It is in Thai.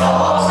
โต